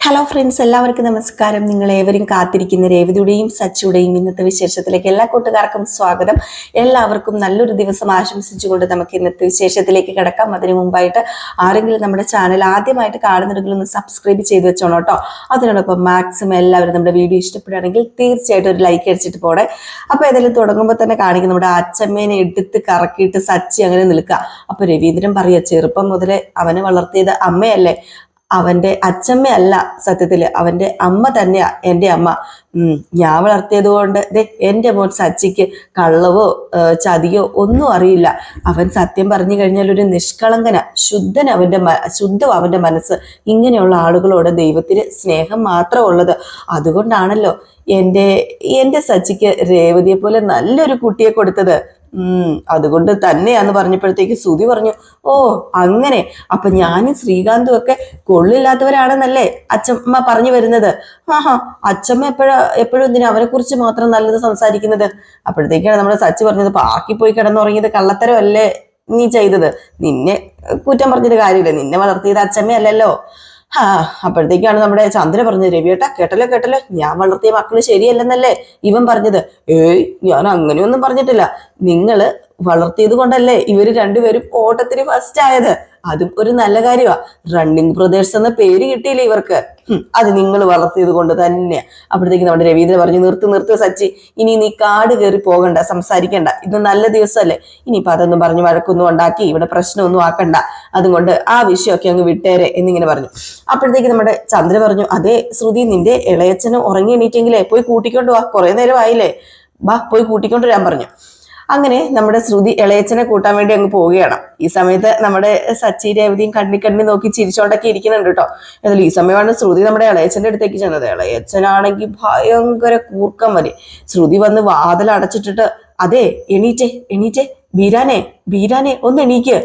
Hello friends എല്ലാവർക്കും നമസ്കാരം. നിങ്ങൾ ഏവരും കാത്തിരിക്കുന്ന രേവതിയുടെയും സച്ചിയുടെയും ഇന്നത്തെ വിശേഷത്തിലേക്ക് എല്ലാ കൂട്ടുകാർക്കും സ്വാഗതം. എല്ലാവർക്കും നല്ലൊരു ദിവസം ആശംസിച്ചുകൊണ്ട് നമുക്ക് ഇന്നത്തെ വിശേഷത്തിലേക്ക് കിടക്കാം. അതിനു മുമ്പായിട്ട് ആരെങ്കിലും നമ്മുടെ ചാനൽ ആദ്യമായിട്ട് കാണുന്നുണ്ടെങ്കിൽ ഒന്ന് സബ്സ്ക്രൈബ് ചെയ്ത് വെച്ചോണം കേട്ടോ. അതിനോടൊപ്പം മാക്സിമം എല്ലാവരും നമ്മുടെ വീഡിയോ ഇഷ്ടപ്പെടുകയാണെങ്കിൽ തീർച്ചയായിട്ടും ഒരു ലൈക്ക് അടിച്ചിട്ട് പോടെ അപ്പോൾ ഏതായാലും തുടങ്ങുമ്പോൾ തന്നെ കാണിക്കും നമ്മുടെ അച്ഛമ്മേനെ എടുത്ത് കറക്കിയിട്ട് സച്ചി അങ്ങനെ നിൽക്കുക. അപ്പോൾ രവീന്ദ്രൻ പറയുക ചെറുപ്പം മുതലേ അവനെ വളർത്തിയത് അമ്മയല്ലേ? അവന്റെ അച്ഛമ്മയല്ല സത്യത്തിൽ അവന്റെ അമ്മ തന്നെയാ എന്റെ അമ്മ. ഞാൻ വളർത്തിയത് കൊണ്ട് എന്റെ മോൻ സച്ചിക്ക് കള്ളവോ ചതിയോ ഒന്നും അറിയില്ല. അവൻ സത്യം പറഞ്ഞു കഴിഞ്ഞാൽ ഒരു നിഷ്കളങ്കന ശുദ്ധൻ അവന്റെ ശുദ്ധം അവന്റെ മനസ്സ്. ഇങ്ങനെയുള്ള ആളുകളോട് ദൈവത്തിന് സ്നേഹം മാത്രം ഉള്ളത്. അതുകൊണ്ടാണല്ലോ എന്റെ എന്റെ സച്ചിക്ക് രേവതിയെ പോലെ നല്ലൊരു കുട്ടിയെ കൊടുത്തത്. അതുകൊണ്ട് തന്നെയാന്ന് പറഞ്ഞപ്പോഴത്തേക്ക് സുതി പറഞ്ഞു ഓ അങ്ങനെ. അപ്പൊ ഞാനും ശ്രീകാന്തും ഒക്കെ കൊള്ളില്ലാത്തവരാണെന്നല്ലേ അച്ഛമ്മ പറഞ്ഞു വരുന്നത്? ആഹാ അച്ഛമ്മ എപ്പോഴാ എപ്പോഴും എന്തിനാ അവനെ കുറിച്ച് മാത്രം നല്ലത് സംസാരിക്കുന്നത്? അപ്പോഴത്തേക്കാണ് നമ്മുടെ സച്ചി പറഞ്ഞത് പാർക്കിൽ പോയി കിടന്നുറങ്ങിയത് കള്ളത്തരമല്ലേ നീ ചെയ്തത്? നിന്നെ കുറ്റം പറഞ്ഞിട്ട് കാര്യമില്ല. നിന്നെ വളർത്തിയത് അച്ഛമ്മയല്ലല്ലോ. ഹാ അപ്പോഴത്തേക്കാണ് നമ്മുടെ ചന്ദ്ര പറഞ്ഞത് രവിയേട്ടാ കേട്ടല്ലോ കേട്ടല്ലോ. ഞാൻ വളർത്തിയ മക്കൾ ശരിയല്ലെന്നല്ലേ ഇവൻ പറഞ്ഞത്? ഏയ് ഞാൻ അങ്ങനെയൊന്നും പറഞ്ഞിട്ടില്ല. നിങ്ങൾ വളർത്തിയത് കൊണ്ടല്ലേ ഇവർ രണ്ടുപേരും ഓട്ടത്തിന് ഫസ്റ്റ് ആയത്? അതും ഒരു നല്ല കാര്യമാ റണ്ണിങ് ബ്രദേഴ്സ് എന്ന പേര് കിട്ടിയില്ലേ ഇവർക്ക്? അത് നിങ്ങൾ വളർത്തിയത് കൊണ്ട് തന്നെയാ. അപ്പോഴത്തേക്ക് നമ്മുടെ രവീന്ദ്രൻ പറഞ്ഞു നിർത്ത് നിർത്തു സച്ചി. ഇനി നീ കാട് കയറി പോകണ്ട സംസാരിക്കണ്ട. ഇത് നല്ല ദിവസമല്ലേ ഇനിയിപ്പോ അതൊന്നും പറഞ്ഞു വഴക്കൊന്നും ഉണ്ടാക്കി ഇവിടെ പ്രശ്നമൊന്നും ആക്കണ്ട. അതുകൊണ്ട് ആ വിഷയമൊക്കെ അങ്ങ് വിട്ടേരെ എന്നിങ്ങനെ പറഞ്ഞു. അപ്പോഴത്തേക്ക് നമ്മുടെ ചന്ദ്ര പറഞ്ഞു അതെ ശ്രുതി നിന്റെ ഇളയച്ചന് ഉറങ്ങി എണീറ്റെങ്കിലേ പോയി കൂട്ടിക്കൊണ്ട് വാ. കുറെ നേരം ആയില്ലേ വാ പോയി കൂട്ടിക്കൊണ്ടുവരാൻ പറഞ്ഞു. അങ്ങനെ നമ്മുടെ ശ്രുതി ഇളയച്ചനെ കൂട്ടാൻ വേണ്ടി അങ്ങ് പോവുകയാണ്. ഈ സമയത്ത് നമ്മുടെ സച്ചി രേവതിയും കണ്ണി കണ്ണി നോക്കി ചിരിച്ചോണ്ടൊക്കെ ഇരിക്കുന്നുണ്ട് കേട്ടോ. എന്നാലും ഈ സമയമാണ് ശ്രുതി നമ്മുടെ ഇളയച്ചന്റെ അടുത്തേക്ക് ചെന്നത്. ഇളയച്ചനാണെങ്കിൽ ഭയങ്കര കൂർക്കം വരെ ശ്രുതി വന്ന് വാതിൽ അടച്ചിട്ടിട്ട് അതെ എണീറ്റേ എണീറ്റേ ബീരാനെ ബീരാനെ ഒന്ന് എണീക്ക്.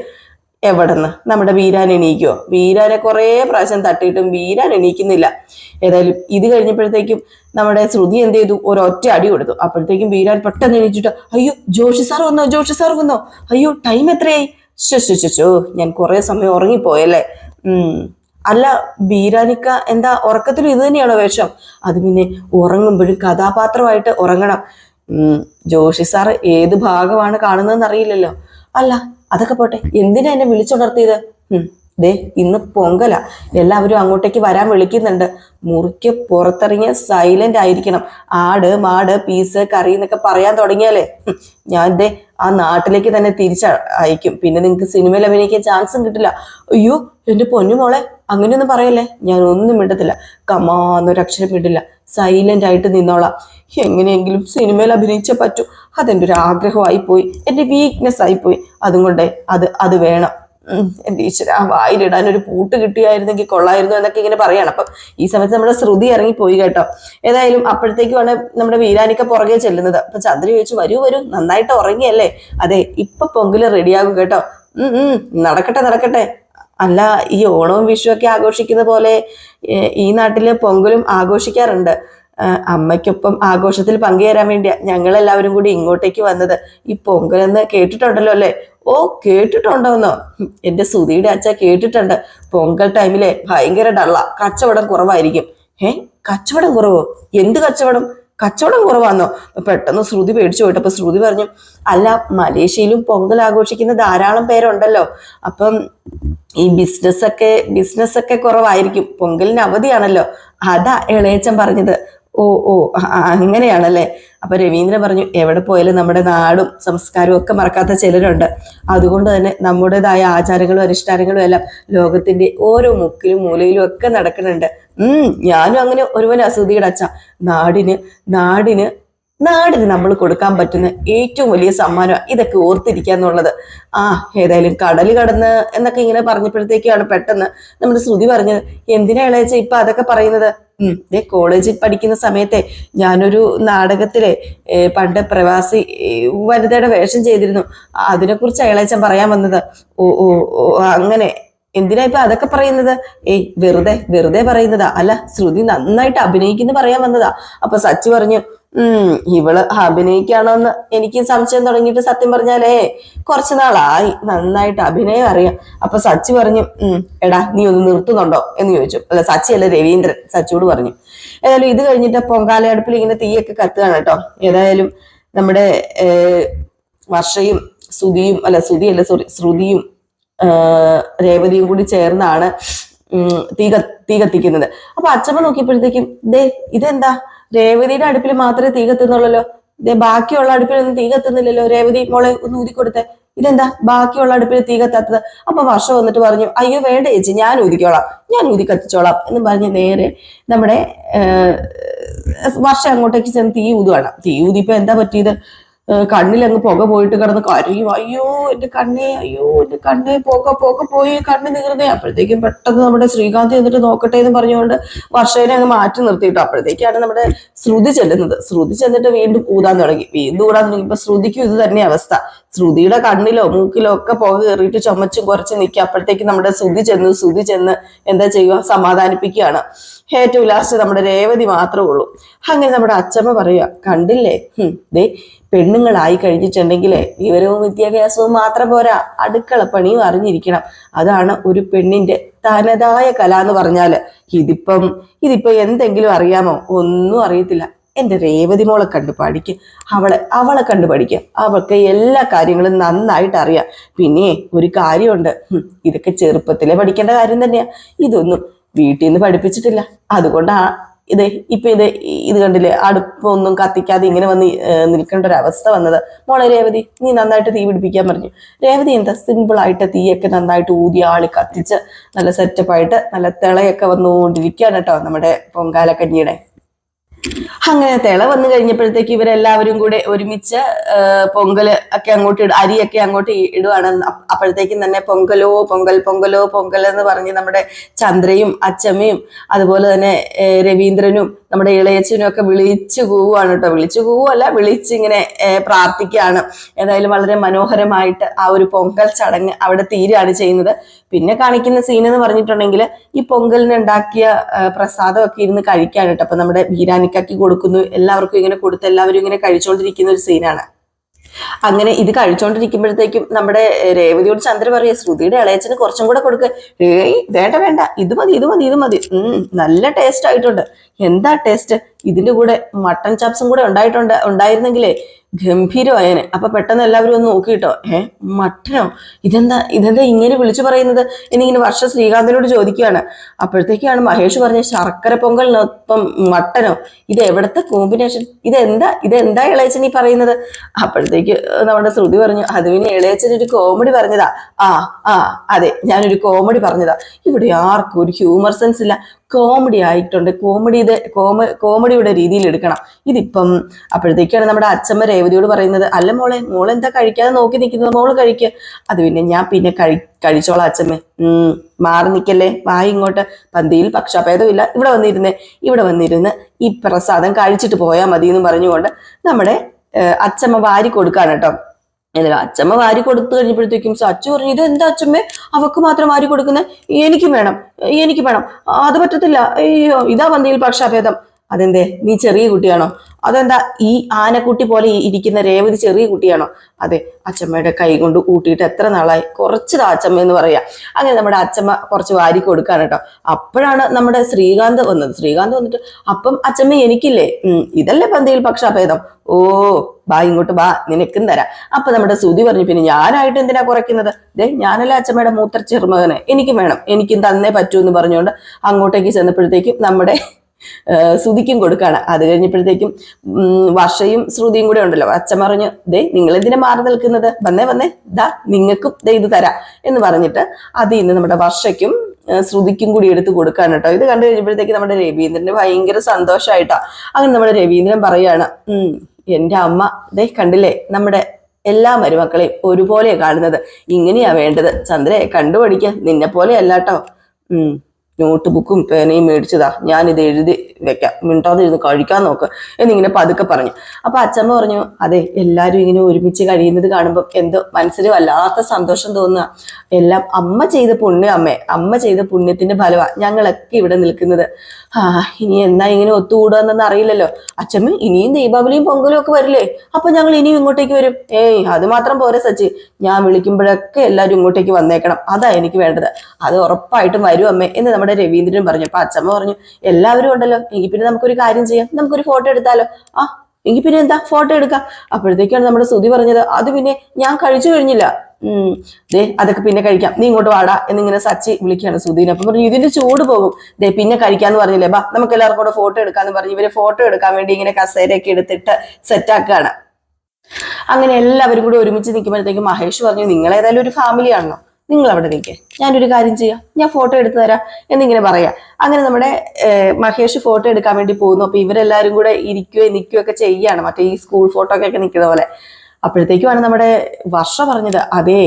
എവിടെന്ന്? നമ്മുടെ വീരാൻ എണീക്കോ? വീരാനെ കുറേ പ്രാവശ്യം തട്ടിയിട്ടും വീരാൻ എണീക്കുന്നില്ല. ഏതായാലും ഇത് കഴിഞ്ഞപ്പോഴത്തേക്കും നമ്മുടെ ശ്രുതി എന്ത് ചെയ്തു? ഒരൊറ്റ അടി കൊടുത്തു. അപ്പോഴത്തേക്കും വീരാൻ പെട്ടെന്ന് എണീച്ചിട്ട് അയ്യോ ജോഷി സാർ വന്നോ? ജോഷി സാർ വന്നോ? അയ്യോ ടൈം എത്രയായി? ശോ ഞാൻ കുറേ സമയം ഉറങ്ങിപ്പോയല്ലേ? ഉം. അല്ല ബീരാനിക്ക എന്താ ഉറക്കത്തിലും ഇത് തന്നെയാണോ വേഷം? അത് പിന്നെ ഉറങ്ങുമ്പോഴും കഥാപാത്രമായിട്ട് ഉറങ്ങണം. ജോഷി സാർ ഏത് ഭാഗമാണ് കാണുന്നതെന്ന് അറിയില്ലല്ലോ. അല്ല അതൊക്കെ പോട്ടെ. എന്തിനാ എന്നെ വിളിച്ചുണർത്തിയത്? ദേ ഇന്ന് പൊങ്കല. എല്ലാവരും അങ്ങോട്ടേക്ക് വരാൻ വിളിക്കുന്നുണ്ട്. മുറിക്ക് പുറത്തിറങ്ങിയ സൈലന്റ് ആയിരിക്കണം. ആട് മാട് പീസ് കറി എന്നൊക്കെ പറയാൻ തുടങ്ങിയാലേ. ഞാൻ ദേ ആ നാട്ടിലേക്ക് തന്നെ തിരിച്ച അയക്കും. പിന്നെ നിങ്ങൾക്ക് സിനിമയിൽ അഭിനയിക്കാൻ ചാൻസും കിട്ടില്ല. അയ്യോ എന്റെ പൊന്നുമോളെ അങ്ങനെയൊന്നും പറയല്ലേ? ഞാൻ ഒന്നും മിണ്ടത്തില്ല. കമാന്നൊരക്ഷരം മിണ്ടില്ല. സൈലന്റ് ആയിട്ട് നിന്നോളാം. എങ്ങനെയെങ്കിലും സിനിമയിൽ അഭിനയിച്ചേ പറ്റൂ. അതെന്റെ ഒരു ആഗ്രഹമായി പോയി എന്റെ വീക്ക്നെസ് ആയി പോയി അതുകൊണ്ട് അത് അത് വേണം. എന്റെ ഈശ്വര ആ വായിലിടാൻ ഒരു പൂട്ട് കിട്ടിയായിരുന്നെങ്കിൽ കൊള്ളായിരുന്നു എന്നൊക്കെ ഇങ്ങനെ പറയാണ്. അപ്പം ഈ സമയത്ത് നമ്മുടെ ശ്രുതി ഇറങ്ങിപ്പോയി കേട്ടോ. ഏതായാലും അപ്പോഴത്തേക്കുമാണ് നമ്മുടെ വീരാനിക്ക പുറകെ ചെല്ലുന്നത്. അപ്പൊ ചന്ദ്ര ചോദിച്ചു വരൂ വരൂ നന്നായിട്ട് ഉറങ്ങിയല്ലേ? അതെ ഇപ്പൊ പൊങ്കിൽ റെഡിയാകും കേട്ടോ. നടക്കട്ടെ നടക്കട്ടെ. അല്ല ഈ ഓണവും വിഷുവൊക്കെ ആഘോഷിക്കുന്ന പോലെ ഈ നാട്ടിലെ പൊങ്കലും ആഘോഷിക്കാറുണ്ട്. അമ്മയ്ക്കൊപ്പം ആഘോഷത്തിൽ പങ്കുചേരാൻ വേണ്ടിയാ ഞങ്ങളെല്ലാവരും കൂടി ഇങ്ങോട്ടേക്ക് വന്നത്. ഈ പൊങ്കലെന്ന് കേട്ടിട്ടുണ്ടല്ലോ അല്ലേ? ഓ കേട്ടിട്ടുണ്ടോന്നോ? എന്റെ സുധിയുടെ അച്ഛ കേട്ടിട്ടുണ്ട്. പൊങ്കൽ ടൈമിലെ ഭയങ്കര ഡള്ള കച്ചവടം കുറവായിരിക്കും. ഏ കച്ചവടം കുറവോ? എന്ത് കച്ചവടം? കച്ചവടം കുറവാന്നോ? പെട്ടെന്ന് ശ്രുതി പേടിച്ചു പോയിട്ട് അപ്പൊ ശ്രുതി പറഞ്ഞു അല്ല മലേഷ്യയിലും പൊങ്കൽ ആഘോഷിക്കുന്ന ധാരാളം പേരുണ്ടല്ലോ. അപ്പം ഈ ബിസിനസ്സൊക്കെ ബിസിനസ് ഒക്കെ കുറവായിരിക്കും. പൊങ്കലിന് അവധിയാണല്ലോ. അതാ ഇളയച്ചൻ പറഞ്ഞത്. ഓ ഓ അങ്ങനെയാണല്ലേ? അപ്പൊ രവീന്ദ്രൻ പറഞ്ഞു എവിടെ പോയാലും നമ്മുടെ നാടും സംസ്കാരവും ഒക്കെ മറക്കാത്ത ചിലരുണ്ട്. അതുകൊണ്ട് തന്നെ നമ്മുടേതായ ആചാരങ്ങളും അനുഷ്ഠാനങ്ങളും എല്ലാം ലോകത്തിന്റെ ഓരോ മുക്കിലും മൂലയിലും ഒക്കെ നടക്കുന്നുണ്ട്. ഉം ഞാനും അങ്ങനെ ഒരുവൻ അസുതിയുടെ അച്ഛ. നാടിന് നാടിന് നാടിന് നമ്മൾ കൊടുക്കാൻ പറ്റുന്ന ഏറ്റവും വലിയ സമ്മാനം ഇതൊക്കെ ഓർത്തിരിക്കുക എന്നുള്ളത്. ആ ഏതായാലും കടൽ കടന്ന് എന്നൊക്കെ ഇങ്ങനെ പറഞ്ഞപ്പോഴത്തേക്കാണ് പെട്ടെന്ന് നമ്മുടെ ശ്രുതി പറഞ്ഞത് എന്തിനാ ഇളയച്ച ഇപ്പൊ അതൊക്കെ പറയുന്നത്? ഉം കോളേജിൽ പഠിക്കുന്ന സമയത്തെ ഞാനൊരു നാടകത്തിലെ പണ്ട് പ്രവാസി വനിതയുടെ വേഷം ചെയ്തിരുന്നു. അതിനെക്കുറിച്ച് ഇളയച്ചൻ പറയാൻ വന്നത് ഓ ഓ ഓ അങ്ങനെ എന്തിനാ ഇപ്പൊ അതൊക്കെ പറയുന്നത്? ഏയ് വെറുതെ വെറുതെ പറയുന്നതാ. അല്ല ശ്രുതി നന്നായിട്ട് അഭിനയിക്കുന്നു പറയാൻ വന്നതാ. അപ്പൊ സച്ചി പറഞ്ഞു ഉം ഇവൾ അഭിനയിക്കാണോന്ന് എനിക്ക് സംശയം തുടങ്ങിയിട്ട് സത്യം പറഞ്ഞാലേ കുറച്ചു നാളായി നന്നായിട്ട് അഭിനയം അറിയാം. അപ്പൊ സച്ചി പറഞ്ഞു ഉം എടാ നീ ഒന്ന് നിർത്തുന്നുണ്ടോ എന്ന് ചോദിച്ചു. അല്ല സച്ചി അല്ല രവീന്ദ്രൻ സച്ചിയോട് പറഞ്ഞു. ഏതായാലും ഇത് കഴിഞ്ഞിട്ട് പൊങ്കാലയടുപ്പിൽ ഇങ്ങനെ തീയൊക്കെ കത്തുകയാണ് കേട്ടോ. ഏതായാലും നമ്മുടെ വർഷയും ശ്രുതിയും അല്ല ശ്രുതി അല്ല സോറി ശ്രുതിയും രേവതിയും കൂടി ചേർന്നാണ് തീ കത്തി കത്തിക്കുന്നത്. അപ്പൊ അച്ഛമ്മ നോക്കിയപ്പോഴത്തേക്കും ദേ ഇതെന്താ? രേവതിയുടെ അടുപ്പിൽ മാത്രമേ തീ കത്തുന്നുള്ളല്ലോ. ദേ ബാക്കിയുള്ള അടുപ്പിലൊന്നും തീ കത്തുന്നില്ലല്ലോ. രേവതി മോളെ ഒന്ന് ഊതി കൊടുത്തെ ഇതെന്താ? ബാക്കിയുള്ള അടുപ്പിൽ തീ കത്താത്തത്. അപ്പൊ വർഷം വന്നിട്ട് പറഞ്ഞു അയ്യോ വേണ്ട ചേച്ചി ഞാൻ ഊതിക്കോളാം. ഞാൻ ഊതി കത്തിച്ചോളാം. എന്ന് പറഞ്ഞ് നേരെ നമ്മുടെ വർഷം അങ്ങോട്ടേക്ക് ചെന്ന് തീ ഊതുവാണ്. തീ ഊതിപ്പോ എന്താ പറ്റിയത്? കണ്ണിലങ്ങ് പുക പോയിട്ട് കിടന്ന് കരയും. അയ്യോ എന്റെ കണ്ണേ അയ്യോ എന്റെ കണ്ണേ പോക പോക പോയി കണ്ണ് നികർന്നേ. അപ്പോഴത്തേക്കും പെട്ടെന്ന് നമ്മുടെ ശ്രീകാന്ത് എന്നിട്ട് നോക്കട്ടെ എന്ന് പറഞ്ഞുകൊണ്ട് വർഷേനെ അങ്ങ് മാറ്റി നിർത്തിയിട്ടു. അപ്പോഴത്തേക്കാണ് നമ്മുടെ ശ്രുതി ചെല്ലുന്നത്. ശ്രുതി ചെന്നിട്ട് വീണ്ടും ഊതാൻ തുടങ്ങി. വീണ്ടും ഊടാൻ തുടങ്ങി. ഇപ്പൊ ശ്രുതിക്കും ഇത് തന്നെ അവസ്ഥ. ശ്രുതിയുടെ കണ്ണിലോ മൂക്കിലോ ഒക്കെ പുക കയറിയിട്ട് ചുമച്ചും കുറച്ച് നിൽക്കുക. അപ്പോഴത്തേക്ക് നമ്മുടെ ശ്രുതി ചെന്ന്. ശ്രുതി ചെന്ന് എന്താ ചെയ്യുക? സമാധാനിപ്പിക്കുകയാണ്. ഏറ്റവും ലാസ്റ്റ് നമ്മുടെ രേവതി മാത്രമേ ഉള്ളൂ. അങ്ങനെ നമ്മുടെ അച്ഛമ്മ പറയുക കണ്ടില്ലേ? ദേ പെണ്ണുങ്ങളായി കഴിഞ്ഞിട്ടുണ്ടെങ്കിലേ വിവരവും വിദ്യാഭ്യാസവും മാത്രം പോരാ. അടുക്കള പണിയും അറിഞ്ഞിരിക്കണം. അതാണ് ഒരു പെണ്ണിന്റെ തനതായ കല എന്ന് പറഞ്ഞാൽ. ഇതിപ്പം ഇതിപ്പോ എന്തെങ്കിലും അറിയാമോ? ഒന്നും അറിയത്തില്ല. എന്റെ രേവതി മോളെ കണ്ട് പഠിക്കും. അവളെ അവളെ കണ്ട് പഠിക്കുക അവൾക്ക് എല്ലാ കാര്യങ്ങളും നന്നായിട്ട് അറിയാം. പിന്നെ ഒരു കാര്യമുണ്ട്. ഇതൊക്കെ ചെറുപ്പത്തിലെ പഠിക്കേണ്ട കാര്യം തന്നെയാ. ഇതൊന്നും വീട്ടിൽ നിന്ന് പഠിപ്പിച്ചിട്ടില്ല. അതുകൊണ്ടാ ഇത് ഇപ്പൊ ഇത് ഇത് കണ്ടില്ലേ അടുപ്പൊന്നും കത്തിക്കാതെ ഇങ്ങനെ വന്ന് നിൽക്കേണ്ട ഒരു അവസ്ഥ വന്നത്. മോളെ രേവതി നീ നന്നായിട്ട് തീ പിടിപ്പിക്കാൻ പറഞ്ഞു. രേവതി എന്താ സിമ്പിൾ ആയിട്ട് തീയൊക്കെ നന്നായിട്ട് ഊതി ആളി കത്തിച്ച് നല്ല സെറ്റപ്പായിട്ട് നല്ല തിളയൊക്കെ വന്നുകൊണ്ടിരിക്കുകയാണ് കേട്ടോ നമ്മുടെ പൊങ്കാലക്കഞ്ഞിയുടെ. അങ്ങനെ തിള വന്നു കഴിഞ്ഞപ്പോഴത്തേക്ക് ഇവരെല്ലാവരും കൂടെ ഒരുമിച്ച് പൊങ്കൽ ഒക്കെ അങ്ങോട്ട് ഇടും അരിയൊക്കെ അങ്ങോട്ട് ഇടുവാണ്. അപ്പ- അപ്പോഴത്തേക്കും തന്നെ പൊങ്കലോ പൊങ്കൽ പൊങ്കലോ പൊങ്കൽ എന്ന് പറഞ്ഞ് നമ്മുടെ ചന്ദ്രയും അച്ചമ്മയും അതുപോലെ തന്നെ രവീന്ദ്രനും നമ്മുടെ ഇളയച്ചനും ഒക്കെ വിളിച്ചു കൂവാണ് കേട്ടോ. വിളിച്ചു കൂവല്ല വിളിച്ചിങ്ങനെ പ്രാർത്ഥിക്കുകയാണ്. ഏതായാലും വളരെ മനോഹരമായിട്ട് ആ ഒരു പൊങ്കൽ ചടങ്ങ് അവിടെ തീരുകയാണ് ചെയ്യുന്നത്. പിന്നെ കാണിക്കുന്ന സീൻ എന്ന് പറഞ്ഞിട്ടുണ്ടെങ്കിൽ ഈ പൊങ്കലിന് ഉണ്ടാക്കിയ ആ, പ്രസാദമൊക്കെ ഇരുന്ന് കഴിക്കാൻ കേട്ടോ. അപ്പൊ നമ്മുടെ ബീരാനിക്കാക്കി കൊടുക്കുന്നു. എല്ലാവർക്കും ഇങ്ങനെ കൊടുത്ത് എല്ലാവരും ഇങ്ങനെ കഴിച്ചുകൊണ്ടിരിക്കുന്ന ഒരു സീനാണ് അങ്ങനെ ഇത് കഴിച്ചോണ്ടിരിക്കുമ്പോഴത്തേക്കും നമ്മുടെ രേവതിയോട് ചന്ദ്ര പറയുക ശ്രുതിയുടെ ഇളയച്ചന് കുറച്ചും കൂടെ കൊടുക്ക. ഏയ് വേണ്ട വേണ്ട. ഇത് മതി ഇത് മതി ഇത് മതി. ഉം നല്ല ടേസ്റ്റ് ആയിട്ടുണ്ട്. എന്താ ടേസ്റ്റ് ഇതിന്റെ കൂടെ മട്ടൻ ചാപ്സും കൂടെ ഉണ്ടായിട്ടുണ്ട് ഉണ്ടായിരുന്നെങ്കിലേ ഗംഭീരമായേനെ. അപ്പൊ പെട്ടെന്ന് എല്ലാവരും ഒന്ന് നോക്കിയിട്ടോ? ഏ മട്ടനോ? ഇതെന്താ ഇതെന്താ ഇങ്ങനെ വിളിച്ചു പറയുന്നത്? എന്നിങ്ങനെ വർഷ ശ്രീകാന്തിനോട് ചോദിക്കുകയാണ് അപ്പോഴത്തേക്കാണ് മഹേഷ് പറഞ്ഞ ശർക്കര പൊങ്കലിനൊപ്പം മട്ടനോ? ഇത് എവിടത്തെ കോമ്പിനേഷൻ ഇതെന്താ ഇതെന്താ ഇളയച്ചൻ ഈ പറയുന്നത്? അപ്പോഴത്തേക്ക് നമ്മുടെ ശ്രുതി പറഞ്ഞു അത് പിന്നെ ഇളയച്ചൻ ഒരു കോമഡി പറഞ്ഞതാ. ആ ആ അതെ ഞാനൊരു കോമഡി പറഞ്ഞതാ. ഇവിടെ ആർക്കും ഒരു ഹ്യൂമർ സെൻസ് ഇല്ല. കോമഡി ആയിട്ടുണ്ട്. കോമഡി കോമ കോമഡിയുടെ രീതിയിൽ എടുക്കണം. ഇതിപ്പം അപ്പോഴത്തേക്കാണ് നമ്മുടെ അച്ഛമ്മ രേവതിയോട് പറയുന്നത് അല്ല മോളെ മോളെ എന്താ കഴിക്കാതെ നോക്കി നിൽക്കുന്നത്? മോൾ കഴിക്കുക അത് പിന്നെ ഞാൻ പിന്നെ കഴി കഴിച്ചോളാം അച്ഛമ്മേ. ഉം മാറി നിൽക്കല്ലേ? വായി ഇങ്ങോട്ട്. പന്തിയിൽ പക്ഷാഭേദമില്ല ഇവിടെ വന്നിരുന്നേ ഇവിടെ വന്നിരുന്ന് ഈ പ്രസാദം കഴിച്ചിട്ട് പോയാൽ മതി എന്ന് പറഞ്ഞുകൊണ്ട് നമ്മുടെ അച്ഛമ്മ വാരി കൊടുക്കാണ് കേട്ടോ. എന്നിട്ട് അച്ചമ്മ വാരി കൊടുത്തു കഴിഞ്ഞപ്പോഴത്തേക്കും അച്ഛൻ പറഞ്ഞു ഇത് എന്താ അച്ഛമ്മേ അവക്ക് മാത്രം വാരി കൊടുക്കുന്നത് എനിക്കും വേണം എനിക്കും വേണം. അത് പറ്റത്തില്ല. അയ്യോ ഇതാ പന്തിയിൽ പക്ഷാഭേദം. അതെന്തേ? നീ ചെറിയ കുട്ടിയാണോ? അതെന്താ? ഈ ആനക്കുട്ടി പോലെ ഇരിക്കുന്ന രേവതി ചെറിയ കുട്ടിയാണോ? അതെ അച്ചമ്മയുടെ കൈ കൊണ്ട് കൂട്ടിയിട്ട് എത്ര നാളായി? കുറച്ചതാ അച്ചമ്മ എന്ന് പറയാ. അങ്ങനെ നമ്മുടെ അച്ചമ്മ കുറച്ച് വാരി കൊടുക്കാൻ കേട്ടോ. അപ്പോഴാണ് നമ്മുടെ ശ്രീകാന്ത് വന്നത്. ശ്രീകാന്ത് വന്നിട്ട് അപ്പം അച്ചമ്മ എനിക്കില്ലേ? ഇതല്ലേ പന്തിയിൽ പക്ഷാഭേദം? ഓ ബാ ഇങ്ങോട്ട് ബാ നിനക്കും തരാം. അപ്പൊ നമ്മുടെ സുതി പറഞ്ഞു പിന്നെ ഞാനായിട്ട് എന്തിനാ കുറയ്ക്കുന്നത്? ദേ ഞാനല്ല അച്ഛമ്മയുടെ മൂത്ര ചെറുമകന്. എനിക്കും വേണം. എനിക്കും തന്നേ പറ്റൂ എന്ന് പറഞ്ഞുകൊണ്ട് അങ്ങോട്ടേക്ക് ചെന്നപ്പോഴത്തേക്കും നമ്മുടെ ശ്രുതിക്കും കൊടുക്കുകയാണ് അത് കഴിഞ്ഞപ്പോഴത്തേക്കും വർഷയും ശ്രുതിയും കൂടെ ഉണ്ടല്ലോ. അച്ഛൻ പറഞ്ഞു ദേ നിങ്ങൾ എന്തിനാ മാറി നിൽക്കുന്നത്? വന്നേ വന്നേ. ദാ നിങ്ങൾക്കും ദേ ഇത് തരാം. എന്ന് പറഞ്ഞിട്ട് അതിൽ നിന്ന് നമ്മുടെ വർഷയ്ക്കും ശ്രുതിക്കും കൂടി എടുത്ത് കൊടുക്കാൻ കേട്ടോ. ഇത് കണ്ടു കഴിഞ്ഞപ്പോഴത്തേക്ക് നമ്മുടെ രവീന്ദ്രന് ഭയങ്കര സന്തോഷമായിട്ടാ അങ്ങനെ നമ്മുടെ രവീന്ദ്രൻ പറയാണ് ഉം എന്റെ അമ്മ ദേ കണ്ടില്ലേ? നമ്മുടെ എല്ലാ മരുമക്കളെയും ഒരുപോലെയാ കാണുന്നത്. ഇങ്ങനെയാ വേണ്ടത്. ചന്ദ്രയെ കണ്ടുപഠിക്കാൻ നിന്നെ പോലെ അല്ലാട്ടോ ഉം. നോട്ട് ബുക്കും പേനയും മേടിച്ചതാ. ഞാനിത് എഴുതി വെക്കാം. മിണ്ടാതെ ഇരുന്ന് കഴിക്കാൻ നോക്ക്. എന്നിങ്ങനെ പതുക്കെ പറഞ്ഞു. അപ്പൊ അച്ഛമ്മ പറഞ്ഞു അതെ എല്ലാരും ഇങ്ങനെ ഒരുമിച്ച് കഴിയുന്നത് കാണുമ്പോൾ എന്തോ മനസ്സിൽ വല്ലാത്ത സന്തോഷം തോന്നുക. എല്ലാം അമ്മ ചെയ്ത പുണ്യ അമ്മേ. അമ്മ ചെയ്ത പുണ്യത്തിന്റെ ഫലമാ ഞങ്ങളൊക്കെ ഇവിടെ നിൽക്കുന്നത്. ആ ഇനി എന്നാ ഇങ്ങനെ ഒത്തുകൂടാന്നൊന്നും അറിയില്ലല്ലോ. അച്ഛമ്മ ഇനിയും ദീപാവലിയും പൊങ്കലും ഒക്കെ വരില്ലേ? അപ്പൊ ഞങ്ങൾ ഇനിയും ഇങ്ങോട്ടേക്ക് വരും. ഏയ് അത് മാത്രം പോരെ സച്ചി. ഞാൻ വിളിക്കുമ്പോഴൊക്കെ എല്ലാവരും ഇങ്ങോട്ടേക്ക് വന്നേക്കണം. അതാ എനിക്ക് വേണ്ടത്. അത് ഉറപ്പായിട്ടും വരും അമ്മേ എന്ന് നമ്മുടെ രവീന്ദ്രൻ പറഞ്ഞു അപ്പൊ അച്ഛമ്മ പറഞ്ഞു എല്ലാവരും ഉണ്ടല്ലോ എങ്കിൽ പിന്നെ നമുക്കൊരു കാര്യം ചെയ്യാം നമുക്കൊരു ഫോട്ടോ എടുത്താലോ? ആ എങ്കിൽ പിന്നെ എന്താ ഫോട്ടോ എടുക്കാം. അപ്പോഴത്തേക്കാണ് നമ്മുടെ ശ്രുതി പറഞ്ഞത് അത് പിന്നെ ഞാൻ കഴിച്ചു കഴിഞ്ഞില്ല. ഉം ദേ അതൊക്കെ പിന്നെ കഴിക്കാം നീ ഇങ്ങോട്ട് വാടാ എന്നിങ്ങനെ സച്ചി വിളിക്കുകയാണ് സുധീനെ അപ്പൊ പറഞ്ഞു ഇതിന്റെ ചൂട് പോകും. ദേ പിന്നെ കഴിക്കാന്ന് പറഞ്ഞില്ലേ ബാ നമുക്ക് എല്ലാവർക്കും കൂടെ ഫോട്ടോ എടുക്കാന്ന് പറഞ്ഞു ഇവർ ഫോട്ടോ എടുക്കാൻ വേണ്ടി ഇങ്ങനെ കസേരയൊക്കെ എടുത്തിട്ട് സെറ്റാക്കുകയാണ് അങ്ങനെ എല്ലാവരും കൂടെ ഒരുമിച്ച് നിൽക്കുമ്പോഴത്തേക്കും മഹേഷ് പറഞ്ഞു നിങ്ങൾ ഏതായാലും ഒരു ഫാമിലി ആണല്ലോ. നിങ്ങൾ അവിടെ നിൽക്കേ. ഞാനൊരു കാര്യം ചെയ്യാം. ഞാൻ ഫോട്ടോ എടുത്തു തരാം എന്നിങ്ങനെ പറയാം. അങ്ങനെ നമ്മുടെ മഹേഷ് ഫോട്ടോ എടുക്കാൻ വേണ്ടി പോകുന്നു. അപ്പൊ ഇവരെല്ലാരും കൂടെ ഇരിക്കുകയോ നിൽക്കുകയോ ഒക്കെ ചെയ്യാണ്. മറ്റേ ഈ സ്കൂൾ ഫോട്ടോ ഒക്കെ നിൽക്കുന്ന പോലെ. അപ്പോഴത്തേക്കുമാണ് നമ്മുടെ വർഷ പറഞ്ഞത് അതേ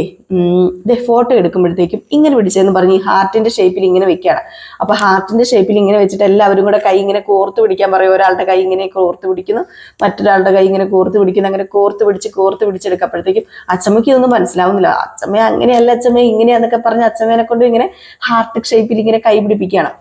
ഇതേ ഫോട്ടോ എടുക്കുമ്പോഴത്തേക്കും ഇങ്ങനെ പിടിച്ചതെന്ന് പറഞ്ഞ് ഈ ഹാർട്ടിന്റെ ഷേപ്പിൽ ഇങ്ങനെ വെക്കുകയാണ് അപ്പൊ ഹാർട്ടിന്റെ ഷേപ്പിൽ ഇങ്ങനെ വെച്ചിട്ട് എല്ലാവരും കൂടെ കൈ ഇങ്ങനെ കോർത്ത് പിടിക്കാൻ പറയും. ഒരാളുടെ കൈ ഇങ്ങനെ കോർത്ത് പിടിക്കുന്നു മറ്റൊരാളുടെ കൈ ഇങ്ങനെ കോർത്ത് പിടിക്കുന്നു അങ്ങനെ കോർത്ത് പിടിച്ച് കോർത്ത് പിടിച്ചെടുക്കപ്പോഴത്തേക്കും അച്ഛമ്മയ്ക്ക് ഇതൊന്നും മനസ്സിലാവുന്നില്ല. അച്ഛമ്മ അങ്ങനെയല്ല അച്ചമ്മ ഇങ്ങനെയാന്നൊക്കെ പറഞ്ഞ് അച്ചമ്മേനെ കൊണ്ട് ഇങ്ങനെ ഹാർട്ട് ഷേപ്പിൽ ഇങ്ങനെ കൈ പിടിപ്പിക്കുകയാണ്.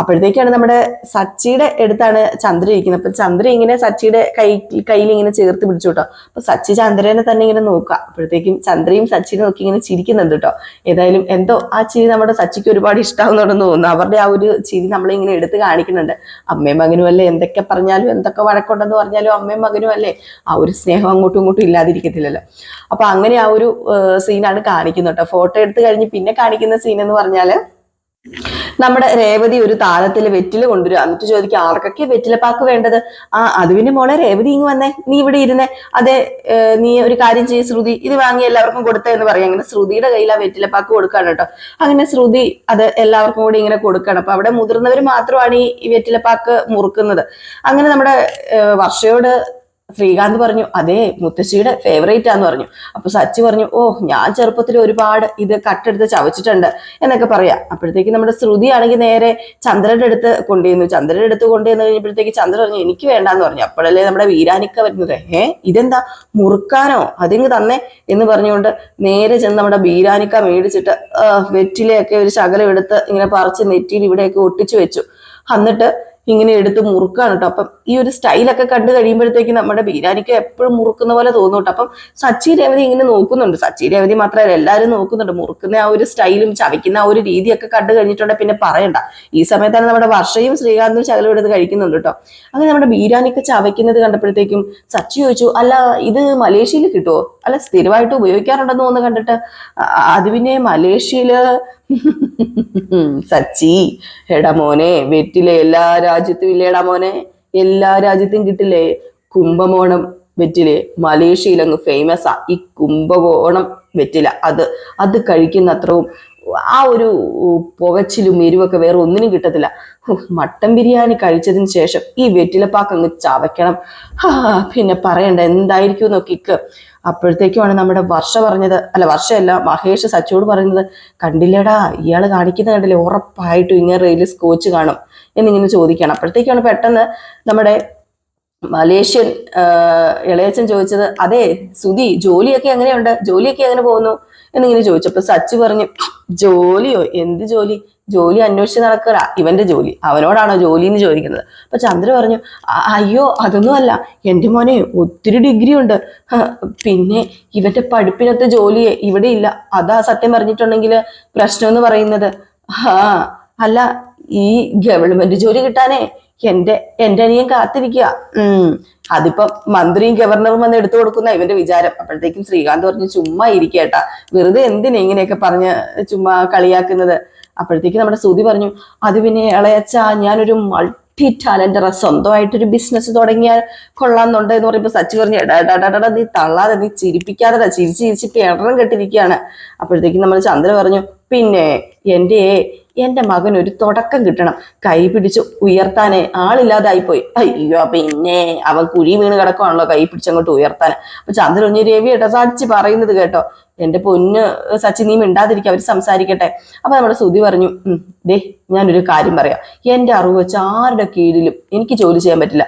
അപ്പോഴത്തേക്കാണ് നമ്മുടെ സച്ചിയുടെ അടുത്താണ് ചന്ദ്ര ഇരിക്കുന്നത്. അപ്പൊ ചന്ദ്ര ഇങ്ങനെ സച്ചിയുടെ കൈ കയ്യിൽ ഇങ്ങനെ ചേർത്ത് പിടിച്ചു കേട്ടോ. അപ്പൊ സച്ചി ചന്ദ്രനെ തന്നെ ഇങ്ങനെ നോക്കുക. അപ്പോഴത്തേക്കും ചന്ദ്രയും സച്ചിനെ നോക്കി ഇങ്ങനെ ചിരിക്കുന്നുണ്ട് കേട്ടോ. ഏതായാലും എന്തോ ആ ചിരി നമ്മുടെ സച്ചിക്ക് ഒരുപാട് ഇഷ്ടാവുന്നുണ്ടെന്ന് തോന്നുന്നു. അവരുടെ ആ ഒരു ചിരി നമ്മളിങ്ങനെ എടുത്ത് കാണിക്കുന്നുണ്ട്. അമ്മയും മകനും അല്ലേ? എന്തൊക്കെ പറഞ്ഞാലും എന്തൊക്കെ വഴക്കുണ്ടെന്ന് പറഞ്ഞാലും അമ്മയും മകനും അല്ലേ? ആ ഒരു സ്നേഹം അങ്ങോട്ടും ഇങ്ങോട്ടും ഇല്ലാതിരിക്കത്തില്ലല്ലോ. അപ്പൊ അങ്ങനെ ആ ഒരു സീനാണ് കാണിക്കുന്നത് ഫോട്ടോ എടുത്ത് കഴിഞ്ഞ് പിന്നെ കാണിക്കുന്ന സീൻ എന്ന് പറഞ്ഞാൽ നമ്മുടെ രേവതി ഒരു താലത്തിൽ വെറ്റില കൊണ്ടുവരിക. എന്നിട്ട് ചോദിക്കുക ആർക്കൊക്കെ വെറ്റിലപ്പാക്ക് വേണ്ടത്? ആ അത് മോളെ രേവതി ഇങ്ങ് വന്നേ. നീ ഇവിടെ ഇരുന്നേ. അതെ നീ ഒരു കാര്യം ചെയ്യ ശ്രുതി. ഇത് വാങ്ങി എല്ലാവർക്കും കൊടുത്തേ എന്ന് പറയാം. അങ്ങനെ ശ്രുതിയുടെ കയ്യിൽ ആ വെറ്റിലപ്പാക്ക് കൊടുക്കാണ് കേട്ടോ. അങ്ങനെ ശ്രുതി അത് എല്ലാവർക്കും കൂടി ഇങ്ങനെ കൊടുക്കണം. അപ്പൊ അവിടെ മുതിർന്നവർ മാത്രമാണ് ഈ വെറ്റിലപ്പാക്ക് മുറുക്കുന്നത്. അങ്ങനെ നമ്മുടെ വർഷയോട് ശ്രീകാന്ത് പറഞ്ഞു അതെ മുത്തശ്ശിയുടെ ഫേവറേറ്റ് ആന്ന് പറഞ്ഞു. അപ്പൊ സച്ചി പറഞ്ഞു ഓ ഞാൻ ചെറുപ്പത്തിൽ ഒരുപാട് ഇത് കട്ടെടുത്ത് ചവച്ചിട്ടുണ്ട് എന്നൊക്കെ പറയാം. അപ്പോഴത്തേക്ക് നമ്മുടെ ശ്രുതി ആണെങ്കിൽ നേരെ ചന്ദ്രന്റെ അടുത്ത് കൊണ്ടുവന്നു. ചന്ദ്രന്റെ അടുത്ത് കൊണ്ടുവന്ന് കഴിഞ്ഞപ്പോഴത്തേക്ക് ചന്ദ്രൻ പറഞ്ഞു എനിക്ക് വേണ്ടാന്ന് പറഞ്ഞു. അപ്പോഴല്ലേ നമ്മുടെ വീരാനിക്ക വരുന്നത്. ഏ ഇതെന്താ? മുറുക്കാനോ? അതിങ്ങ് തന്നെ? എന്ന് പറഞ്ഞുകൊണ്ട് നേരെ ചെന്ന് നമ്മുടെ ബീരാനിക്ക മേടിച്ചിട്ട് വെറ്റിലയൊക്കെ ഒരു ശകലം എടുത്ത് ഇങ്ങനെ പറിച്ച് നെറ്റിയിൽ ഇവിടെയൊക്കെ ഒട്ടിച്ചു വെച്ചു. എന്നിട്ട് ഇങ്ങനെ എടുത്ത് മുറുക്കാണ് കേട്ടോ അപ്പം ഈ ഒരു സ്റ്റൈലൊക്കെ കണ്ടു കഴിയുമ്പോഴത്തേക്ക് നമ്മുടെ ബീരാനിക്ക് എപ്പോഴും മുറുക്കുന്ന പോലെ തോന്നും കേട്ടോ അപ്പം സച്ചി രേവതി ഇങ്ങനെ നോക്കുന്നുണ്ട്. സച്ചി രേവതി മാത്രമല്ല എല്ലാവരും നോക്കുന്നുണ്ട്. മുറുക്കുന്ന ആ ഒരു സ്റ്റൈലും ചവയ്ക്കുന്ന ആ ഒരു രീതിയൊക്കെ കണ്ടു കഴിഞ്ഞിട്ടുണ്ടെങ്കിൽ പിന്നെ പറയണ്ട. ഈ സമയത്താണ് നമ്മുടെ വർഷയും ശ്രീകാന്തും ശകലം എടുത്ത് കഴിക്കുന്നുണ്ട് കേട്ടോ അങ്ങനെ നമ്മുടെ ബീരാനിക്ക് ചവയ്ക്കുന്നത് കണ്ടപ്പോഴത്തേക്കും സച്ചി ചോദിച്ചു അല്ല ഇത് മലേഷ്യയിൽ കിട്ടുമോ അല്ല സ്ഥിരമായിട്ട് ഉപയോഗിക്കാറുണ്ടെന്ന് തോന്നുന്നു കണ്ടിട്ട്. "ആ, അത് പിന്നെ മലേഷ്യയിൽ സച്ചി എടാ മോനെ വെറ്റിലെ എല്ലാ രാജ്യത്തും ഇല്ലേടാ മോനെ? എല്ലാ രാജ്യത്തും കിട്ടില്ലേ? കുംഭമോണം വെറ്റിലെ മലേഷ്യയിലങ്ങ് ഫേമസ് ആ. ഈ കുംഭകോണം വെറ്റില. അത് അത് കഴിക്കുന്ന അത്രയും ആ ഒരു പുകച്ചിലും എരിവൊക്കെ വേറെ ഒന്നിനും കിട്ടത്തില്ല. മട്ടൻ ബിരിയാണി കഴിച്ചതിന് ശേഷം ഈ വെറ്റിലപ്പാക്ക് അങ്ങ് ചവയ്ക്കണം. പിന്നെ പറയണ്ട എന്തായിരിക്കും നോക്കിക്ക് അപ്പോഴത്തേക്കുമാണ് നമ്മുടെ വർഷ പറഞ്ഞത്. അല്ല വർഷയല്ല മഹേഷ് സച്ചോട് പറയുന്നത് കണ്ടില്ലടാ ഇയാൾ കാണിക്കുന്ന കണ്ടില്ലേ ഉറപ്പായിട്ടും ഇങ്ങനെ റെയിൽ സ്കോച്ച് കാണും എന്നിങ്ങനെ ചോദിക്കണം അപ്പോഴത്തേക്കാണ് പെട്ടെന്ന് നമ്മുടെ മലേഷ്യൻ ഇളയച്ചൻ ചോദിച്ചത് അതെ സുധി ജോലിയൊക്കെ എങ്ങനെയുണ്ട്? ജോലിയൊക്കെ എങ്ങനെ പോകുന്നു? എന്നിങ്ങനെ ചോദിച്ചു അപ്പൊ സച്ചു പറഞ്ഞു ജോലിയോ? എന്ത് ജോലി? ജോലി അന്വേഷിച്ച് നടക്കുക ഇവന്റെ ജോലി. അവനോടാണോ ജോലി എന്ന് ചോദിക്കുന്നത്. അപ്പൊ ചന്ദ്ര പറഞ്ഞു അയ്യോ അതൊന്നും അല്ല. എന്റെ മോനെ ഒത്തിരി ഡിഗ്രി ഉണ്ട്. പിന്നെ ഇവന്റെ പഠിപ്പിനത്തെ ജോലിയെ ഇവിടെ ഇല്ല. അതാ സത്യം പറഞ്ഞിട്ടുണ്ടെങ്കിൽ പ്രശ്നം എന്ന് പറയുന്നത്. ആ അല്ല ഈ ഗവൺമെന്റ് ജോലി കിട്ടാനേ എന്റെ എന്റെ അനിയൻ കാത്തിരിക്കുക ഉം. അതിപ്പം മന്ത്രിയും ഗവർണറും വന്ന് എടുത്തു കൊടുക്കുന്ന ഇവന്റെ വിചാരം. അപ്പോഴത്തേക്കും ശ്രീകാന്ത് പറഞ്ഞു ചുമ്മാ ഇരിക്കേട്ടാ. വെറുതെ എന്തിനാ ഇങ്ങനെയൊക്കെ പറഞ്ഞ് ചുമ്മാ കളിയാക്കുന്നത്? അപ്പോഴത്തേക്ക് നമ്മുടെ സുതി പറഞ്ഞു അത് പിന്നെ ഇളയച്ച ഞാനൊരു മൾട്ടി ടാലന്ററ സ്വന്തമായിട്ടൊരു ബിസിനസ് തുടങ്ങിയാൽ കൊള്ളാന്നുണ്ട് എന്ന് പറയുമ്പോൾ സച്ചി പറഞ്ഞു എടാ നീ തള്ളാതെ നീ ചിരിപ്പിക്കാതെ ചിരിച്ച് ചിരിച്ച് എണ്ണം കെട്ടിരിക്കുകയാണ്. അപ്പോഴത്തേക്കും നമ്മൾ ചന്ദ്ര പറഞ്ഞു പിന്നെ എന്റെ എന്റെ മകൻ ഒരു തുടക്കം കിട്ടണം. കൈ പിടിച്ച് ഉയർത്താനേ ആളില്ലാതായിപ്പോയി അയ്യോ പിന്നെ അവൻ കുഴി വീണ് കിടക്കുവാണല്ലോ കൈ പിടിച്ചങ്ങോട്ട് ഉയർത്താൻ. അപ്പൊ ചന്ദ്രഞ്ഞ് രവി കേട്ടോ സച്ചി പറയുന്നത് കേട്ടോ. എന്റെ പൊന്ന് സച്ചി നീ മിണ്ടാതിരിക്കുക അവർ സംസാരിക്കട്ടെ. അപ്പൊ നമ്മുടെ സുതി പറഞ്ഞു "ഉം, ദേ ഞാനൊരു കാര്യം പറയാം. എന്റെ അറിവ് വെച്ച് ആരുടെ കീഴിലും എനിക്ക് ജോലി ചെയ്യാൻ പറ്റില്ല.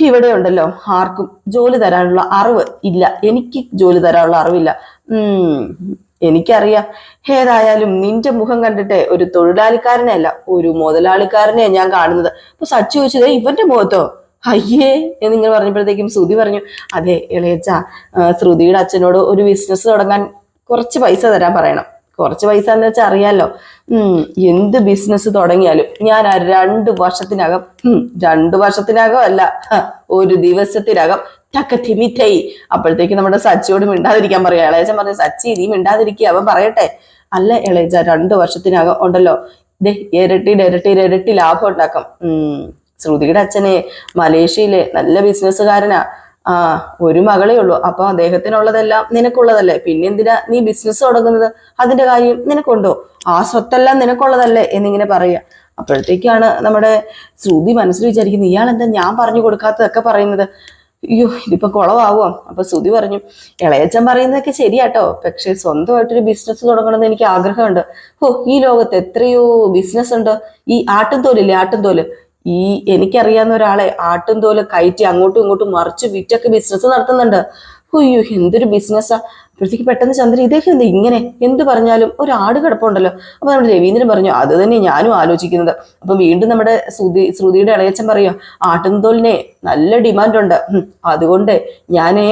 ഇവിടെ ഉണ്ടല്ലോ ആർക്കും ജോലി തരാനുള്ള അറിവ് ഇല്ല. എനിക്ക് ജോലി തരാനുള്ള അറിവില്ല. ഉം എനിക്കറിയാം. ഏതായാലും നിന്റെ മുഖം കണ്ടിട്ട് ഒരു തൊഴിലാളിക്കാരനെ അല്ല ഒരു മുതലാളിക്കാരനെ ഞാൻ കാണുന്നത്. അപ്പൊ സച്ചു ചോദിച്ചത് ഇവന്റെ മുഖത്തോ? അയ്യേ എന്നിങ്ങനെ പറഞ്ഞപ്പോഴത്തേക്കും ശ്രുതി പറഞ്ഞു അതെ ഇളയച്ച ശ്രുതിയുടെ അച്ഛനോട് ഒരു ബിസിനസ് തുടങ്ങാൻ കുറച്ച് പൈസ തരാൻ പറയണം. കുറച്ച് പൈസ എന്ന് വെച്ചാൽ അറിയാലോ. ഉം എന്ത് ബിസിനസ് തുടങ്ങിയാലും ഞാൻ ആ രണ്ട് വർഷത്തിനകം രണ്ട് വർഷത്തിനകം അല്ല ഒരു ദിവസത്തിനകം ടക്കത്തി തിമിറ്റായി അപ്പോഴത്തേക്ക് നമ്മുടെ സച്ചിയോട് മിണ്ടാതിരിക്കാൻ പറയാം. ഇളയച്ചൻ പറഞ്ഞു സച്ചി നീ മിണ്ടാതിരിക്കുക അവൻ പറയട്ടെ അല്ല ഇളയച്ച രണ്ട് വർഷത്തിനകം ഉണ്ടല്ലോ. ദേ ഇരട്ടി ഇരട്ടി ഇരട്ടി ലാഭം ഉണ്ടാക്കാം. ഉം ശ്രുതിയുടെ അച്ഛനെ മലേഷ്യയിലെ നല്ല ബിസിനസ്സുകാരനാ ആ ഒരു മകളേ ഉള്ളൂ. അപ്പൊ അദ്ദേഹത്തിനുള്ളതെല്ലാം നിനക്കുള്ളതല്ലേ? പിന്നെന്തിനാ നീ ബിസിനസ് തുടങ്ങുന്നത്? അതിന്റെ കാര്യം നിനക്കുണ്ടോ? ആ സ്വത്തെല്ലാം നിനക്കുള്ളതല്ലേ? എന്നിങ്ങനെ പറയുക. അപ്പോഴത്തേക്കാണ് നമ്മുടെ ശ്രുതി മനസ്സിൽ വിചാരിക്കുന്നത് ഇയാൾ എന്താ ഞാൻ പറഞ്ഞു കൊടുക്കാത്തതൊക്കെ പറയുന്നത്? അയ്യോ ഇതിപ്പോ കുളമാവോ അപ്പൊ ശ്രുതി പറഞ്ഞു ഇളയച്ചൻ പറയുന്നതൊക്കെ ശരിയാട്ടോ. പക്ഷെ സ്വന്തമായിട്ടൊരു ബിസിനസ് തുടങ്ങണമെന്ന് എനിക്ക് ആഗ്രഹമുണ്ട്. ഓ ഈ ലോകത്ത് എത്രയോ ബിസിനസ് ഉണ്ട്. ഈ ആട്ടുംതോലില്ലേ ആട്ടുംതോൽ. ഈ എനിക്കറിയാവുന്ന ഒരാളെ ആട്ടും തോൽ കയറ്റി അങ്ങോട്ടും ഇങ്ങോട്ടും മറിച്ച് വിറ്റൊക്കെ ബിസിനസ് നടത്തുന്നുണ്ട്. അയ്യോ എന്തൊരു ബിസിനസ്സാ അപ്പോഴത്തേക്ക് പെട്ടെന്ന് ചന്ദ്രൻ ഇദ്ദേഹം എന്ത് ഇങ്ങനെ? എന്ത് പറഞ്ഞാലും ഒരു ആട് കിടപ്പുണ്ടല്ലോ. അപ്പൊ നമ്മുടെ രവീന്ദ്രൻ പറഞ്ഞു അത് തന്നെ ഞാനും ആലോചിക്കുന്നത്. അപ്പൊ വീണ്ടും നമ്മുടെ ശ്രുതി ശ്രുതിയുടെ ഇളയച്ചൻ പറയോ ആട്ടുംതോലിനെ നല്ല ഡിമാൻഡുണ്ട് അതുകൊണ്ട് ഞാനേ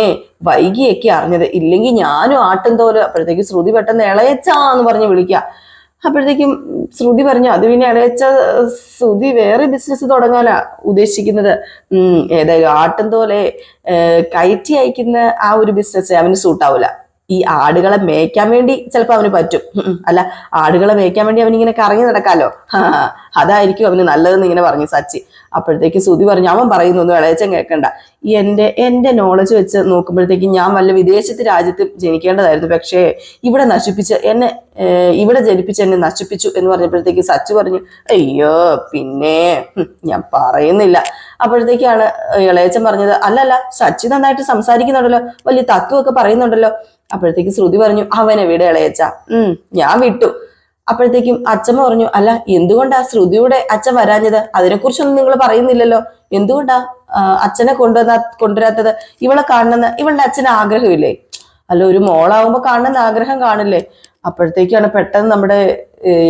വൈകിയൊക്കെ അറിഞ്ഞത്. ഇല്ലെങ്കിൽ ഞാനും ആട്ടുംതോൽ അപ്പോഴത്തേക്ക് ശ്രുതി പെട്ടെന്ന് ഇളയച്ചാന്ന് പറഞ്ഞ് വിളിക്കുക. അപ്പോഴത്തേക്കും ശ്രുതി പറഞ്ഞു അത് പിന്നെ ഇളയച്ച ശ്രുതി വേറെ ബിസിനസ് തുടങ്ങാനാ ഉദ്ദേശിക്കുന്നത്. ഏതായാലും ആട്ടും തോലെ കയറ്റി അയക്കുന്ന ആ ഒരു ബിസിനസ് അവന് സൂട്ടാവൂല ഈ ആടുകളെ മേയ്ക്കാൻ വേണ്ടി ചിലപ്പോൾ അവന് പറ്റും. അല്ല ആടുകളെ മേയ്ക്കാൻ വേണ്ടി അവൻ ഇങ്ങനെ കറങ്ങി നടക്കാലോ? അതായിരിക്കും അവന് നല്ലതെന്ന് ഇങ്ങനെ പറഞ്ഞു സച്ചി. അപ്പോഴത്തേക്ക് സുതി പറഞ്ഞു അവൻ പറയുന്നു പറയുന്നൊന്നും ഇളയച്ചൻ കേൾക്കണ്ട. എന്റെ എന്റെ നോളജ് വെച്ച് നോക്കുമ്പോഴത്തേക്ക് ഞാൻ വല്ല വിദേശത്ത് രാജ്യത്ത് ജനിക്കേണ്ടതായിരുന്നു. പക്ഷേ ഇവിടെ നശിപ്പിച്ച് എന്നെ ഇവിടെ ജനിപ്പിച്ച് എന്നെ നശിപ്പിച്ചു എന്ന് പറഞ്ഞപ്പോഴത്തേക്ക് സച്ചു പറഞ്ഞു അയ്യോ പിന്നെ ഞാൻ പറയുന്നില്ല. അപ്പോഴത്തേക്കാണ് ഇളയച്ചൻ പറഞ്ഞത് അല്ലല്ല സച്ചി നന്നായിട്ട് സംസാരിക്കുന്നുണ്ടല്ലോ വലിയ തത്വമൊക്കെ പറയുന്നുണ്ടല്ലോ. അപ്പോഴത്തേക്ക് ശ്രുതി പറഞ്ഞു അവനെ വിട ഇളയച്ച. ഉം ഞാൻ വിട്ടു. അപ്പോഴത്തേക്കും അച്ഛമ്മ പറഞ്ഞു അല്ല എന്തുകൊണ്ടാ ശ്രുതിയുടെ അച്ഛൻ വരാഞ്ഞത്? അതിനെക്കുറിച്ചൊന്നും നിങ്ങൾ പറയുന്നില്ലല്ലോ. എന്തുകൊണ്ടാ അച്ഛനെ കൊണ്ടുവന്ന കൊണ്ടുവരാത്തത്? ഇവളെ കാണണമെന്ന് ഇവളുടെ അച്ഛന് ആഗ്രഹമില്ലേ? അല്ല ഒരു മോളാവുമ്പോ കാണണമെന്ന് ആഗ്രഹം കാണില്ലേ? അപ്പോഴത്തേക്കാണ് പെട്ടെന്ന് നമ്മുടെ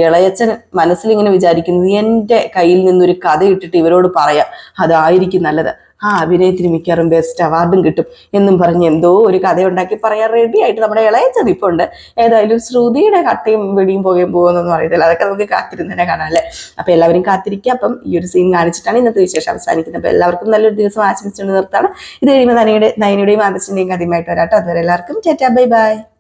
ഇളയച്ചൻ മനസ്സിൽ ഇങ്ങനെ വിചാരിക്കുന്നത് എന്റെ കയ്യിൽ നിന്നൊരു കഥ ഇട്ടിട്ട് ഇവരോട് പറയാം. അതായിരിക്കും നല്ലത്. ആ അഭിനയത്തിന് മിക്കവാറും ബെസ്റ്റ് അവാർഡും കിട്ടും എന്നും പറഞ്ഞ് എന്തോ ഒരു കഥയുണ്ടാക്കി പറയാൻ റെഡി ആയിട്ട് നമ്മുടെ ഇളയ ഇപ്പൊ ഉണ്ട് ഏതായാലും ശ്രുതിയുടെ കട്ടയും വെടിയും പോകുകയും പോകുന്നൊന്നും അറിയത്തില്ല. അതൊക്കെ നമുക്ക് കാത്തിരുന്ന് തന്നെ കാണാം അല്ലേ? അപ്പൊ എല്ലാവരും കാത്തിരിക്കുക. അപ്പം ഈ ഒരു സീൻ കാണിച്ചിട്ടാണ് ഇന്നത്തെ വിശേഷം അവസാനിക്കുന്നത്. അപ്പൊ എല്ലാവർക്കും നല്ലൊരു ദിവസം ആശംസിച്ചുകൊണ്ട് നിർത്താണ് ഇത് കഴിയുമ്പോൾ നനയുടെ നയനയുടെയും ആദർശിന്റെയും കഥയുമായിട്ട് വരാട്ടോ അതുവരെ എല്ലാവർക്കും ചേറ്റാ ബൈ ബൈ.